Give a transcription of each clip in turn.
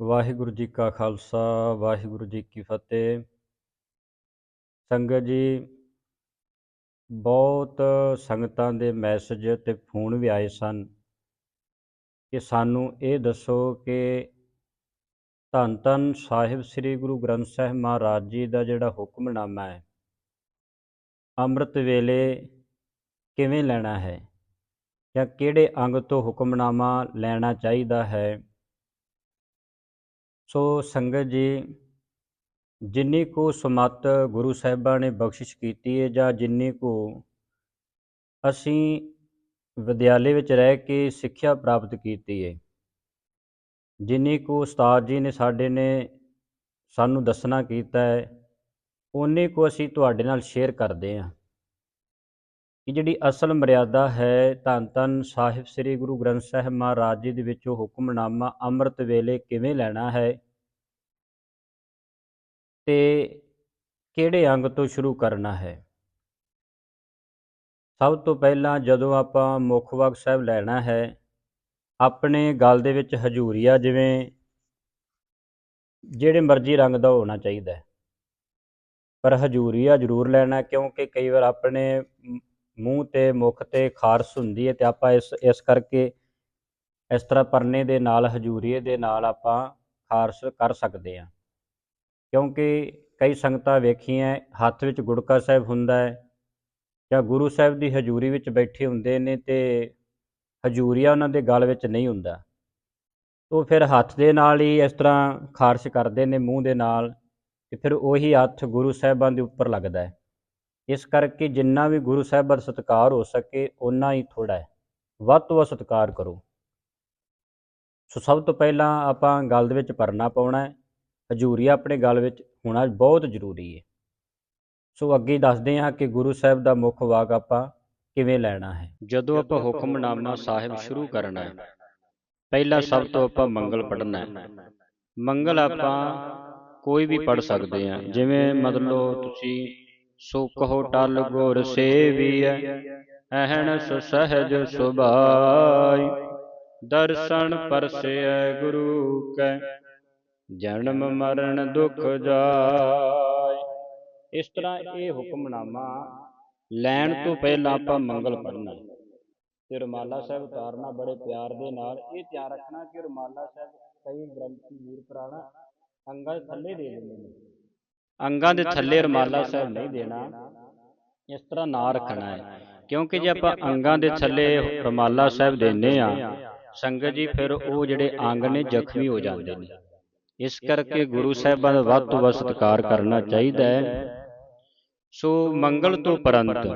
ਵਾਹਿਗੁਰੂ ਜੀ ਕਾ ਖਾਲਸਾ, ਵਾਹਿਗੁਰੂ ਜੀ ਕੀ ਫਤਿਹ। ਸੰਗਤ ਜੀ, ਬਹੁਤ ਸੰਗਤਾਂ ਦੇ ਮੈਸੇਜ ਤੇ ਫੋਨ ਵੀ ਆਏ ਸਨ ਕਿ ਸਾਨੂੰ ਇਹ ਦੱਸੋ ਕਿ ਧੰਨ ਧੰਨ ਸਾਹਿਬ ਸ੍ਰੀ ਗੁਰੂ ਗ੍ਰੰਥ ਸਾਹਿਬ ਮਹਾਰਾਜ ਜੀ ਦਾ ਜਿਹੜਾ ਹੁਕਮਨਾਮਾ ਹੈ, ਅੰਮ੍ਰਿਤ ਵੇਲੇ ਕਿਵੇਂ ਲੈਣਾ ਹੈ ਜਾਂ ਕਿਹੜੇ ਅੰਗ ਤੋਂ ਹੁਕਮਨਾਮਾ ਲੈਣਾ ਚਾਹੀਦਾ ਹੈ ਸੋ ਸੰਗਤ ਜੀ, ਜਿੰਨੀ ਕੁ ਸਮੱਤ ਗੁਰੂ ਸਾਹਿਬਾਂ ਨੇ ਬਖਸ਼ਿਸ਼ ਕੀਤੀ ਹੈ ਜਾਂ ਜਿੰਨੀ ਕੁ ਅਸੀਂ ਵਿਦਿਆਲੇ ਵਿੱਚ ਰਹਿ ਕੇ ਸਿੱਖਿਆ ਪ੍ਰਾਪਤ ਕੀਤੀ ਹੈ ਜਿੰਨੀ ਕੁ ਉਸਤਾਦ ਜੀ ਨੇ ਸਾਡੇ ਨੇ ਸਾਨੂੰ ਦੱਸਣਾ ਕੀਤਾ ਹੈ ਉਨੀ ਕੁ ਅਸੀਂ ਤੁਹਾਡੇ ਨਾਲ ਸ਼ੇਅਰ ਕਰਦੇ ਹਾਂ ਕਿ ਜਿਹੜੀ ਅਸਲ ਮਰਿਆਦਾ ਹੈ, ਧੰਨ ਧੰਨ ਸਾਹਿਬ ਸ੍ਰੀ ਗੁਰੂ ਗ੍ਰੰਥ ਸਾਹਿਬ ਮਹਾਰਾਜ ਜੀ ਦੇ ਵਿੱਚੋਂ ਹੁਕਮਨਾਮਾ ਅੰਮ੍ਰਿਤ ਵੇਲੇ ਕਿਵੇਂ ਲੈਣਾ ਹੈ? ਤੇ ਕਿਹੜੇ ਅੰਗ ਤੋਂ ਸ਼ੁਰੂ ਕਰਨਾ ਹੈ? ਸਭ ਤੋਂ ਪਹਿਲਾਂ ਜਦੋਂ ਆਪਾਂ ਮੁੱਖ ਵਾਕ ਸਾਹਿਬ ਲੈਣਾ ਹੈ, ਆਪਣੇ ਗਲ ਦੇ ਵਿੱਚ ਹਜੂਰੀਆ ਜਿਵੇਂ ਜਿਹੜੇ ਮਰਜ਼ੀ ਰੰਗ ਦਾ ਹੋਣਾ ਚਾਹੀਦਾ ਪਰ ਹਜੂਰੀਆ ਜ਼ਰੂਰ ਲੈਣਾ, ਕਿਉਂਕਿ ਕਈ ਵਾਰ ਆਪਣੇ ਮੂੰਹ ਤੇ ਮੁਖ ਤੇ ਖਾਰਸ ਹੁੰਦੀ ਹੈ ਤੇ ਆਪਾਂ ਇਸ ਇਸ ਕਰਕੇ ਇਸ ਤਰ੍ਹਾਂ ਪਰਨੇ ਦੇ ਨਾਲ, ਹਜੂਰੀਏ ਦੇ ਨਾਲ ਆਪਾਂ ਖਾਰਸ ਕਰ ਸਕਦੇ ਹਾਂ। ਕਿਉਂਕਿ ਕਈ ਸੰਗਤਾਂ ਵੇਖੀਆਂ, ਹੱਥ ਵਿੱਚ ਗੁੜਕਾ ਸਾਹਿਬ ਹੁੰਦਾ ਹੈ ਜਾਂ ਗੁਰੂ ਸਾਹਿਬ ਦੀ ਹਜੂਰੀ ਵਿੱਚ ਬੈਠੇ ਹੁੰਦੇ ਨੇ ਤੇ ਹਜੂਰੀਆ ਉਹਨਾਂ ਦੇ ਗਲ ਵਿੱਚ ਨਹੀਂ ਹੁੰਦਾ। ਉਹ ਫਿਰ ਹੱਥ ਦੇ ਨਾਲ ਹੀ ਇਸ ਤਰ੍ਹਾਂ ਖਾਰਸ਼ ਕਰਦੇ ਨੇ, ਮੂੰਹ ਦੇ ਨਾਲ ਤੇ ਫਿਰ ਉਹੀ ਹੱਥ ਗੁਰੂ ਸਾਹਿਬਾਂ ਦੇ ਉੱਪਰ ਲੱਗਦਾ ਹੈ। ਇਸ ਕਰਕੇ ਜਿੰਨਾ ਵੀ ਗੁਰੂ ਸਾਹਿਬ ਦਾ ਸਤਿਕਾਰ ਹੋ ਸਕੇ, ਓਨਾ ਹੀ ਥੋੜਾ ਹੈ। ਵੱਧ ਤੋਂ ਵੱਧ ਸਤਿਕਾਰ ਕਰੋ। ਸੋ ਸਭ ਤੋਂ ਪਹਿਲਾਂ ਆਪਾਂ ਗੱਲ ਦੇ ਵਿੱਚ ਪਰਨਾ ਪਾਉਣਾ ਹੈ। ਹਜੂਰੀਆ ਆਪਣੇ ਗੱਲ ਵਿੱਚ ਹੋਣਾ ਬਹੁਤ ਜ਼ਰੂਰੀ ਹੈ। ਸੋ ਅੱਗੇ ਦੱਸਦੇ ਹਾਂ ਕਿ ਗੁਰੂ ਸਾਹਿਬ ਦਾ ਮੁੱਖ ਵਾਕ ਆਪਾਂ ਕਿਵੇਂ ਲੈਣਾ ਹੈ। ਜਦੋਂ ਆਪਾਂ ਹੁਕਮਨਾਮਾ ਸਾਹਿਬ ਸ਼ੁਰੂ ਕਰਨਾ ਹੈ, ਪਹਿਲਾਂ ਸਭ ਤੋਂ ਆਪਾਂ ਮੰਗਲ ਪੜ੍ਹਨਾ ਹੈ। ਮੰਗਲ ਆਪਾਂ ਕੋਈ ਵੀ ਪੜ੍ਹ ਸਕਦੇ ਹਾਂ, ਜਿਵੇਂ ਮਤਲਬ ਤੁਸੀਂ ਸੋ ਕਹੋ ਟਲ ਗੁਰ ਸੇਵੀਐ। ਅਹਨਸ ਸਹਜ ਸੁਭਾਈ। ਦਰਸ਼ਨ ਪਰਸੈ ਗੁਰੂ ਕੈ। ਜਨਮ ਮਰਨ ਦੁਖ ਜਾਏ ਇਸ ਤਰ੍ਹਾਂ ਇਹ ਹੁਕਮਨਾਮਾ ਲੈਣ ਤੋਂ ਪਹਿਲਾਂ ਆਪਾਂ ਮੰਗਲ ਪੜ੍ਹਨਾ ਤੇ ਰੁਮਾਲਾ ਸਾਹਿਬ ਉਤਾਰਨਾ ਬੜੇ ਪਿਆਰ ਦੇ ਨਾਲ। ਇਹ ਧਿਆਨ ਰੱਖਣਾ ਕਿ ਰੁਮਾਲਾ ਸਾਹਿਬ ਕਈ ਗ੍ਰੰਥੀ ਵੀਰ ਪ੍ਰਾਣਾ ਅੰਗਾਂ ਦੇ ਥੱਲੇ ਦੇ ਦਿੰਦੇ ਨੇ। ਅੰਗਾਂ ਦੇ ਥੱਲੇ ਰੁਮਾਲਾ ਸਾਹਿਬ ਨਹੀਂ ਦੇਣਾ। ਇਸ ਤਰ੍ਹਾਂ ਨਾ ਰੱਖਣਾ ਹੈ। ਕਿਉਂਕਿ ਜੇ ਆਪਾਂ ਅੰਗਾਂ ਦੇ ਥੱਲੇ ਰੁਮਾਲਾ ਸਾਹਿਬ ਦਿੰਨੇ ਆ ਸੰਗਤ ਜੀ ਫਿਰ ਉਹ ਜਿਹੜੇ ਅੰਗ ਨੇ ਜ਼ਖਮੀ ਹੋ ਜਾਂਦੇ ਨੇ। ਇਸ ਕਰਕੇ ਗੁਰੂ ਸਾਹਿਬਾਂ ਦਾ ਵੱਧ ਤੋਂ ਵੱਧ ਸਤਿਕਾਰ ਕਰਨਾ ਚਾਹੀਦਾ ਹੈ। ਸੋ ਮੰਗਲ ਤੋਂ ਪਰੰਤ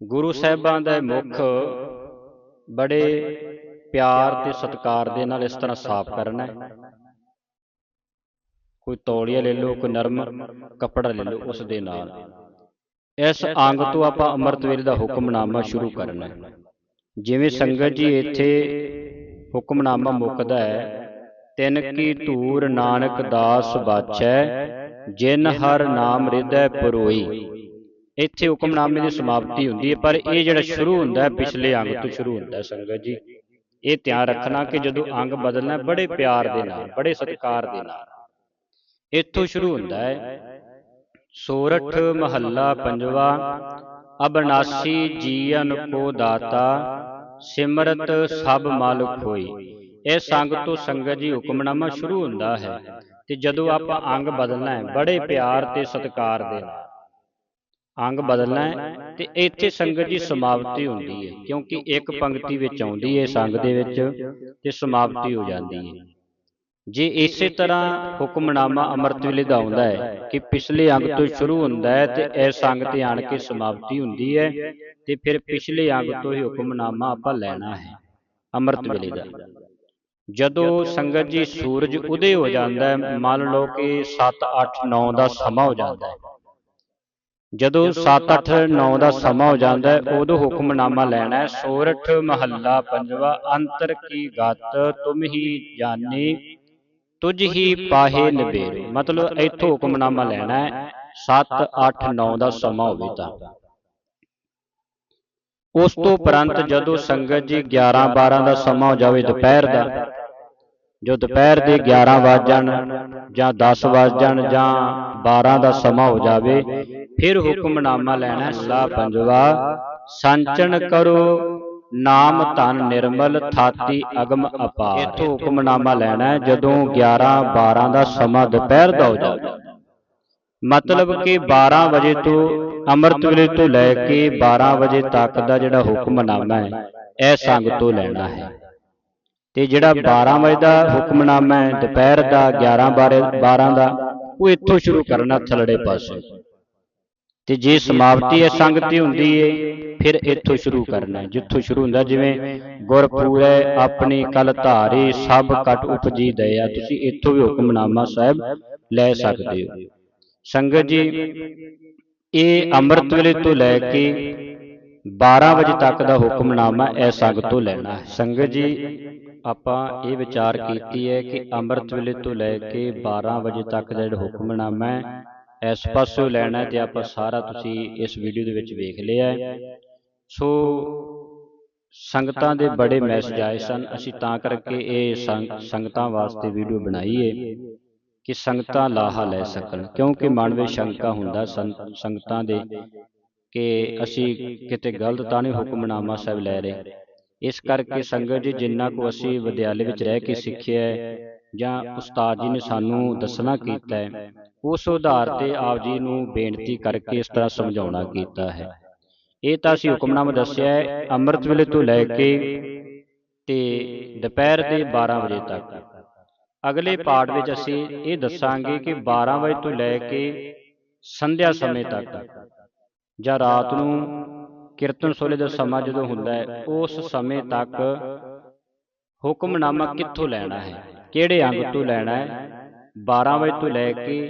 ਗੁਰੂ ਸਾਹਿਬਾਂ ਦਾ ਮੁਖ ਬੜੇ ਪਿਆਰ ਤੇ ਸਤਿਕਾਰ ਦੇ ਨਾਲ ਇਸ ਤਰ੍ਹਾਂ ਸਾਫ਼ ਕਰਨਾ ਹੈ। ਕੋਈ ਤੌਲੀਆ ਲੈ ਲਓ, ਕੋਈ ਨਰਮ ਕੱਪੜਾ ਲੈ ਲਓ ਉਸ ਦੇ ਨਾਲ। ਇਸ ਅੰਗ ਤੋਂ ਆਪਾਂ ਅੰਮ੍ਰਿਤ ਵੇਲੇ ਦਾ ਹੁਕਮਨਾਮਾ ਸ਼ੁਰੂ ਕਰਨਾ ਹੈ। ਜਿਵੇਂ ਸੰਗਤ ਜੀ ਇੱਥੇ ਹੁਕਮਨਾਮਾ ਮੁੱਕਦਾ ਹੈ, ਤਿਨ ਕੀ ਧੂਰ ਨਾਨਕ ਦਾਸ ਬਾਛੈ, ਜਿਨ ਹਰ ਨਾਮ ਹਿਰਦੈ ਪਰੋਈ। ਇੱਥੇ ਹੁਕਮਨਾਮੇ ਦੀ ਸਮਾਪਤੀ ਹੁੰਦੀ ਹੈ, ਪਰ ਇਹ ਜਿਹੜਾ ਸ਼ੁਰੂ ਹੁੰਦਾ ਹੈ, ਪਿਛਲੇ ਅੰਗ ਤੋਂ ਸ਼ੁਰੂ ਹੁੰਦਾ ਹੈ ਸੰਗਤ ਜੀ। ਇਹ ਧਿਆਨ ਰੱਖਣਾ ਕਿ ਜਦੋਂ ਅੰਗ ਬਦਲਣਾ ਬੜੇ ਪਿਆਰ ਦੇ ਨਾਲ, ਬੜੇ ਸਤਿਕਾਰ ਦੇ ਨਾਲ। ਇੱਥੋਂ ਸ਼ੁਰੂ ਹੁੰਦਾ ਹੈ। ਸੋਰਠ ਮਹੱਲਾ ਪੰਜਵਾ। ਅਬਨਾਸੀ ਜੀਵਨ ਕੋ ਦਾਤਾ ਸਿਮਰਤ ਸਭ ਮਾਲਕ ਹੋਈ। ਇਹ ਸੰਗ ਤੋਂ ਸੰਗਤ ਜੀ ਹੁਕਮਨਾਮਾ ਸ਼ੁਰੂ ਹੁੰਦਾ ਹੈ। ਤੇ ਜਦੋਂ ਆਪਾਂ ਅੰਗ ਬਦਲਣਾ ਹੈ ਬੜੇ ਪਿਆਰ ਤੇ ਸਤਿਕਾਰ ਦੇ ਨਾਲ। ਅੰਗ ਬਦਲਣਾ ਹੈ ਤੇ ਇੱਥੇ ਸੰਗਤ ਦੀ ਸਮਾਪਤੀ ਹੁੰਦੀ ਹੈ ਕਿਉਂਕਿ ਇੱਕ ਪੰਕਤੀ ਵਿੱਚ ਆਉਂਦੀ ਹੈ ਸੰਗ ਦੇ ਵਿੱਚ ਤੇ ਸਮਾਪਤੀ ਹੋ ਜਾਂਦੀ ਹੈ। ਜੇ ਇਸੇ ਤਰ੍ਹਾਂ ਹੁਕਮਨਾਮਾ ਅੰਮ੍ਰਿਤ ਵੇਲੇ ਦਾ ਆਉਂਦਾ ਹੈ ਕਿ ਪਿਛਲੇ ਅੰਗ ਤੋਂ ਸ਼ੁਰੂ ਹੁੰਦਾ ਹੈ ਤੇ ਇਸ ਅੰਗ ਤੇ ਆਣ ਕੇ ਸਮਾਪਤੀ ਹੁੰਦੀ ਹੈ ਤੇ ਫਿਰ ਪਿਛਲੇ ਅੰਗ ਤੋਂ ਹੀ ਹੁਕਮਨਾਮਾ ਆਪਾਂ ਲੈਣਾ ਹੈ ਅੰਮ੍ਰਿਤ ਵੇਲੇ ਦਾ। ਜਦੋਂ ਸੰਗਤ ਜੀ ਸੂਰਜ ਉਦੇ ਹੋ ਜਾਂਦਾ ਹੈ, ਮੰਨ ਲਓ ਕਿ 7 8 9 ਦਾ ਸਮਾਂ ਹੋ ਜਾਂਦਾ ਹੈ। ਜਦੋਂ 7 8 9 ਦਾ ਸਮਾਂ ਹੋ ਜਾਂਦਾ ਹੈ, ਉਦੋਂ ਹੁਕਮਨਾਮਾ ਲੈਣਾ ਹੈ, ਸੋਰਠ ਮਹੱਲਾ ਪੰਜਵਾ, ਅੰਤਰ ਕੀ ਗਤ, ਤੁਮ ਹੀ ਜਾਣੀ ਤੁਝ ਹੀ ਪਾਹੇ ਨਬੇਰ ਮਤਲਬ ਇੱਥੋਂ ਹੁਕਮਨਾਮਾ ਲੈਣਾ ਹੈ। 7 8 9 ਦਾ ਸਮਾਂ ਹੋਵੇ ਤਾਂ। ਉਸ ਤੋਂ ਉਪਰੰਤ ਜਦੋਂ ਸੰਗਤ ਜੀ 11 12 ਦਾ ਸਮਾਂ ਹੋ ਜਾਵੇ ਦੁਪਹਿਰ ਦਾ ਜੋ ਦੁਪਹਿਰ ਦੇ 11 ਵੱਜ ਜਾਣ ਜਾਂ 10 ਵੱਜ ਜਾਣ ਜਾਂ 12 ਦਾ ਸਮਾਂ ਹੋ ਜਾਵੇ ਫਿਰ ਹੁਕਮਨਾਮਾ ਲੈਣਾ ਸਲਾ ਪੰਜਵਾ ਸੰਚਨ ਕਰੋ। ਨਾਮ ਧਨ ਨਿਰਮਲ, ਥਾਤੀ ਅਗਮ ਅਪਾਰ। ਇਥੋਂ ਹੁਕਮਨਾਮਾ ਲੈਣਾ ਜਦੋਂ 11 12 ਦਾ ਸਮਾਂ ਦੁਪਹਿਰ ਦਾ ਹੋ ਜਾਵੇ। ਮਤਲਬ ਕਿ 12 ਵਜੇ ਤੋਂ ਅੰਮ੍ਰਿਤ ਵੇਲੇ ਤੋਂ ਲੈ ਕੇ 12 ਵਜੇ ਤੱਕ ਦਾ ਜਿਹੜਾ ਹੁਕਮਨਾਮਾ ਹੈ, ਇਹ ਸੰਗ ਤੋਂ ਲੈਣਾ ਹੈ। ਤੇ ਜਿਹੜਾ 12 ਵਜੇ ਦਾ ਹੁਕਮਨਾਮਾ ਹੈ, ਦੁਪਹਿਰ ਦਾ 11 12 ਦਾ, ਉਹ ਇੱਥੋਂ ਸ਼ੁਰੂ ਕਰਨਾ ਥਲੜੇ ਪਾਸੇ। ਤੇ ਜੇ ਸਮਾਪਤੀ ਇਸ ਸੰਗ ਤੇ ਹੁੰਦੀ ਏ ਫਿਰ ਇੱਥੋਂ ਸ਼ੁਰੂ ਕਰਨਾ ਜਿੱਥੋਂ ਸ਼ੁਰੂ ਹੁੰਦਾ, ਜਿਵੇਂ ਗੁਰਪੂਰੈ, ਆਪਣੀ ਕਲ ਧਾਰੇ, ਸਭ ਕਟ ਉਪਜੀ ਦਇਆ। ਤੁਸੀਂ ਇੱਥੋਂ ਵੀ ਹੁਕਮਨਾਮਾ ਸਾਹਿਬ ਲੈ ਸਕਦੇ ਹੋ। ਸੰਗਤ ਜੀ, ਇਹ ਅੰਮ੍ਰਿਤ ਵੇਲੇ ਤੋਂ ਲੈ ਕੇ 12 ਵਜੇ ਤੱਕ ਦਾ ਹੁਕਮਨਾਮਾ ਇਹ ਸੰਗ ਤੋਂ ਲੈਣਾ ਹੈ। ਸੰਗਤ ਜੀ, ਆਪਾਂ ਇਹ ਵਿਚਾਰ ਕੀਤੀ ਹੈ ਕਿ ਅੰਮ੍ਰਿਤ ਵੇਲੇ ਤੋਂ ਲੈ ਕੇ 12 ਵਜੇ ਤੱਕ ਦਾ ਜਿਹੜਾ ਹੁਕਮਨਾਮਾ ਹੈ, ਇਸ ਪਾਸੋਂ ਲੈਣਾ ਹੈ ਤੇ ਆਪਾਂ ਸਾਰਾ ਤੁਸੀਂ ਇਸ ਵੀਡੀਓ ਦੇ ਵਿੱਚ ਵੇਖ ਲਿਆ ਸੋ ਸੰਗਤਾਂ ਦੇ ਬੜੇ ਮੈਸੇਜ ਆਏ ਸਨ। ਅਸੀਂ ਤਾਂ ਕਰਕੇ ਇਹ ਸੰਗ- ਸੰਗਤਾਂ ਵਾਸਤੇ ਵੀਡੀਓ ਬਣਾਈ ਹੈ ਕਿ ਸੰਗਤਾਂ ਲਾਹਾ ਲੈ ਸਕਣ। ਕਿਉਂਕਿ ਮਨ ਵਿੱਚ ਸ਼ੰਕਾ ਹੁੰਦਾ ਸੰ- ਸੰਗਤਾਂ ਦੇ ਕਿ ਅਸੀਂ ਕਿਤੇ ਗਲਤ ਤਾਂ ਨਹੀਂ ਹੁਕਮਨਾਮਾ ਸਾਹਿਬ ਲੈ ਰਹੇ। ਇਸ ਕਰਕੇ ਸੰਗਤ ਜੀ, ਜਿੰਨਾ ਕੋ ਅਸੀਂ ਵਿਦਿਆਲੇ ਵਿੱਚ ਰਹਿ ਕੇ ਸਿੱਖਿਆ ਜਾਂ ਉਸਤਾਦ ਜੀ ਨੇ ਸਾਨੂੰ ਦੱਸਣਾ ਕੀਤਾ ਹੈ, ਉਸ ਉਧਾਰ ਤੇ ਆਪ ਜੀ ਨੂੰ ਬੇਨਤੀ ਕਰਕੇ ਇਸ ਤਰ੍ਹਾਂ ਸਮਝਾਉਣਾ ਕੀਤਾ ਹੈ। ਇਹ ਤਾਂ ਅਸੀਂ ਹੁਕਮਨਾਮਾ ਦੱਸਿਆ ਹੈ, ਅੰਮ੍ਰਿਤ ਵੇਲੇ ਤੋਂ ਲੈ ਕੇ ਤੇ ਦੁਪਹਿਰ ਦੇ 12 ਵਜੇ ਤੱਕ। ਅਗਲੇ ਪਾਠ ਵਿੱਚ ਅਸੀਂ ਇਹ ਦੱਸਾਂਗੇ ਕਿ 12 ਵਜੇ ਤੋਂ ਲੈ ਕੇ ਸੰਧਿਆ ਸਮੇਂ ਤੱਕ ਜਾਂ ਰਾਤ ਨੂੰ ਕੀਰਤਨ ਸੋਲੇ ਦਾ ਸਮਾਂ ਜਦੋਂ ਹੁੰਦਾ ਹੈ, ਉਸ ਸਮੇਂ ਤੱਕ ਹੁਕਮਨਾਮਾ ਕਿੱਥੋਂ ਲੈਣਾ ਹੈ, ਕਿਹੜੇ ਅੰਗ ਤੋਂ ਲੈਣਾ ਹੈ 12 ਵਜੇ ਤੋਂ ਲੈ ਕੇ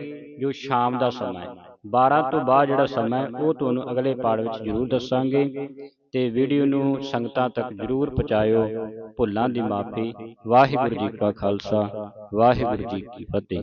ਜੋ ਸ਼ਾਮ ਦਾ ਸਮਾਂ ਹੈ। 12 ਤੋਂ ਬਾਅਦ ਜਿਹੜਾ ਸਮਾਂ ਹੈ ਉਹ ਤੁਹਾਨੂੰ ਅਗਲੇ ਪਾਠ ਵਿੱਚ ਜ਼ਰੂਰ ਦੱਸਾਂਗੇ। ਤੇ ਵੀਡੀਓ ਨੂੰ ਸੰਗਤਾਂ ਤੱਕ ਜ਼ਰੂਰ ਪਹੁੰਚਾਇਓ। ਭੁੱਲਾਂ ਦੀ ਮਾਫੀ। ਵਾਹਿਗੁਰੂ ਜੀ ਕਾ ਖਾਲਸਾ। ਵਾਹਿਗੁਰੂ ਜੀ ਕੀ ਫਤਿਹ।